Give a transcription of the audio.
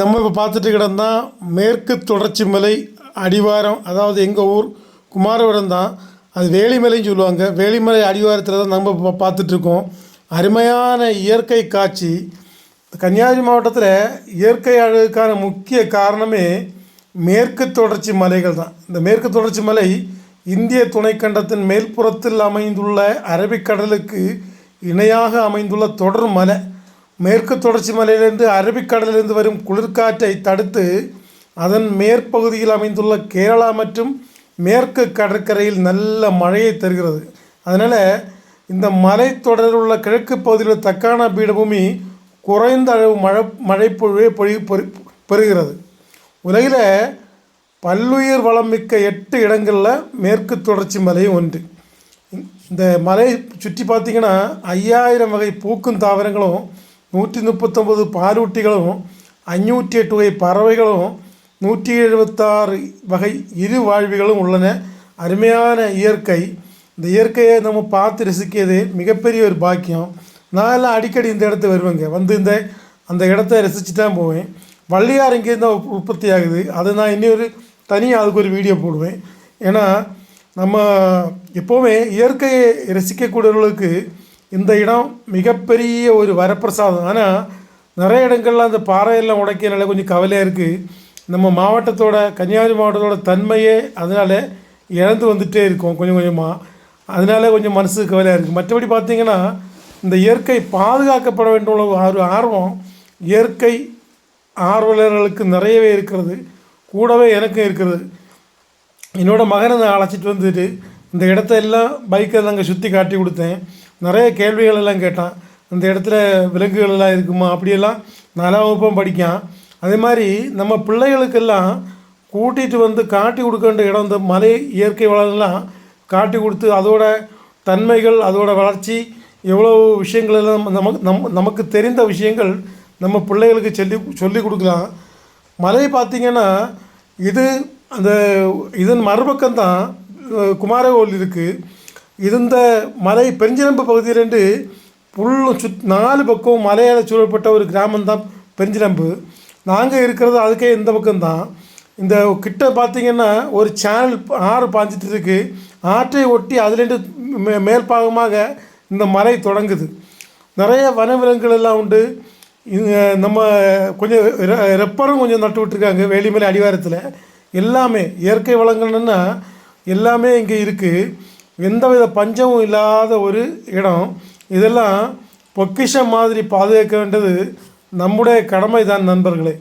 நம்ம இப்போ பார்த்துட்டு கிடந்தான் மேற்கு தொடர்ச்சி மலை அடிவாரம் அதாவது எங்கள் ஊர் குமாரபுரம் தான். அது வேலிமலைன்னு சொல்லுவாங்க. வேலிமலை அடிவாரத்தில் தான் நம்ம இப்போ பார்த்துட்ருக்கோம் அருமையான இயற்கை காட்சி. கன்னியாகுமரி மாவட்டத்தில் இயற்கை அழகுக்கான முக்கிய காரணமே மேற்கு தொடர்ச்சி மலைகள் தான். இந்த மேற்கு தொடர்ச்சி மலை இந்திய துணைக்கண்டத்தின் மேல்புறத்தில் அமைந்துள்ள அரபிக்கடலுக்கு இணையாக அமைந்துள்ள தொடர் மலை. மேற்கு தொடர்ச்சி மலையிலிருந்து அரபிக்கடலிலிருந்து வரும் குளிர்காற்றை தடுத்து அதன் மேற்பகுதியில் அமைந்துள்ள கேரளா மற்றும் மேற்கு கடற்கரையில் நல்ல மழையை தருகிறது. அதனால் இந்த மலைத்தொடரில் உள்ள கிழக்கு பகுதியில் உள்ள தக்கான பீடபூமி குறைந்த அளவு மழை மழைப்பொழிவை பொழி பொறி பெறுகிறது. உலகில் பல்லுயிர் வளம் மிக்க எட்டு இடங்களில் மேற்கு தொடர்ச்சி மலையும் ஒன்று. இந்த மலையை சுற்றி பார்த்திங்கன்னா ஐயாயிரம் வகை பூக்கும் தாவரங்களும் நூற்றி முப்பத்தொம்பது பாலூட்டிகளும் அஞ்சூற்றி எட்டு வகை பறவைகளும் நூற்றி எழுபத்தாறு வகை இரு வாழ்விகளும் உள்ளன அருமையான இயற்கை இந்த இயற்கையை நம்ம பார்த்து ரசிக்கிறது மிகப்பெரிய ஒரு பாக்கியம் நான் எல்லாம் அடிக்கடி இந்த இடத்த வருவேங்க வந்து இந்த அந்த இடத்த ரசித்து தான் போவேன் வள்ளியார் இங்கேருந்து தான் உற்பத்தி ஆகுது அது நான் இன்னொரு ஒரு தனியாக அதுக்கு ஒரு வீடியோ போடுவேன் ஏன்னா நம்ம எப்போவுமே இயற்கையை ரசிக்கக்கூடியவர்களுக்கு இந்த இடம் மிகப்பெரிய ஒரு வரப்பிரசாதம். ஆனால் நிறைய இடங்கள்லாம் அந்த பாறையெல்லாம் உடைக்கிறனால கொஞ்சம் கவலையாக இருக்குது நம்ம மாவட்டத்தோட கன்னியாகுமரி மாவட்டத்தோட தன்மையே அதனால் இழந்து வந்துகிட்டே இருக்கும் கொஞ்சம் கொஞ்சமாக அதனால கொஞ்சம் மனசுக்கு கவலையாக இருக்குது மற்றபடி பார்த்திங்கன்னா இந்த இயற்கை பாதுகாக்கப்பட வேண்டும் உள்ள ஒரு ஆர்வம் இயற்கை ஆர்வலர்களுக்கு நிறையவே இருக்கிறது. கூடவே எனக்கும் இருக்கிறது. என்னோடய மகனை நான் அழைச்சிட்டு வந்துட்டு இந்த இடத்த எல்லாம் பைக்கை நாங்கள் சுற்றி காட்டி கொடுத்தேன். நிறைய கேள்விகள் எல்லாம் கேட்டான். அந்த இடத்துல விலங்குகள் எல்லாம் இருக்குமா? அப்படியெல்லாம் நாலாம் வகுப்பும் படிக்கான். அதே மாதிரி நம்ம பிள்ளைகளுக்கெல்லாம் கூட்டிகிட்டு வந்து காட்டி கொடுக்க வேண்டிய இடம் இந்த மலை இயற்கை வளங்கள்லாம் காட்டி கொடுத்து அதோட தன்மைகள் அதோட வளர்ச்சி எவ்வளோ விஷயங்கள் எல்லாம் நமக்கு நம் நமக்கு தெரிந்த விஷயங்கள் நம்ம பிள்ளைகளுக்கு சொல்லி சொல்லி கொடுக்கலாம். மலை பார்த்திங்கன்னா இது அந்த இதன் மறுபக்கம் தான் குமாரகோல் இருக்குது இருந்த இந்த மலை பெருஞ்சிலம்பு பகுதியிலேருந்து புல்லும் சுத் நாலு பக்கம் மலையால் சூழப்பட்ட ஒரு கிராமம் தான் பெருஞ்சிலம்பு. நாங்கள் இருக்கிறது அதுக்கே இந்த பக்கம்தான். இந்த கிட்ட பார்த்திங்கன்னா ஒரு சேனல் ஆறு பாஞ்சிட்டு இருக்குது ஆற்றை ஒட்டி அதுலேருந்து மே மேற்பாகமாக இந்த மலை தொடங்குது. நிறைய வனவிலங்குகள் எல்லாம் உண்டு. நம்ம கொஞ்சம் ரெப்பரும் கொஞ்சம் நட்டு விட்டுருக்காங்க. வேலிமலை அடிவாரத்தில். எல்லாமே இயற்கை வளங்கள்னா எல்லாமே இங்கே இருக்குது எந்தவித பஞ்சமும் இல்லாத ஒரு இடம். இதெல்லாம் பொக்கிஷம் மாதிரி பாதுகாக்க வேண்டியது நம்முடைய கடமை தான் நண்பர்களே.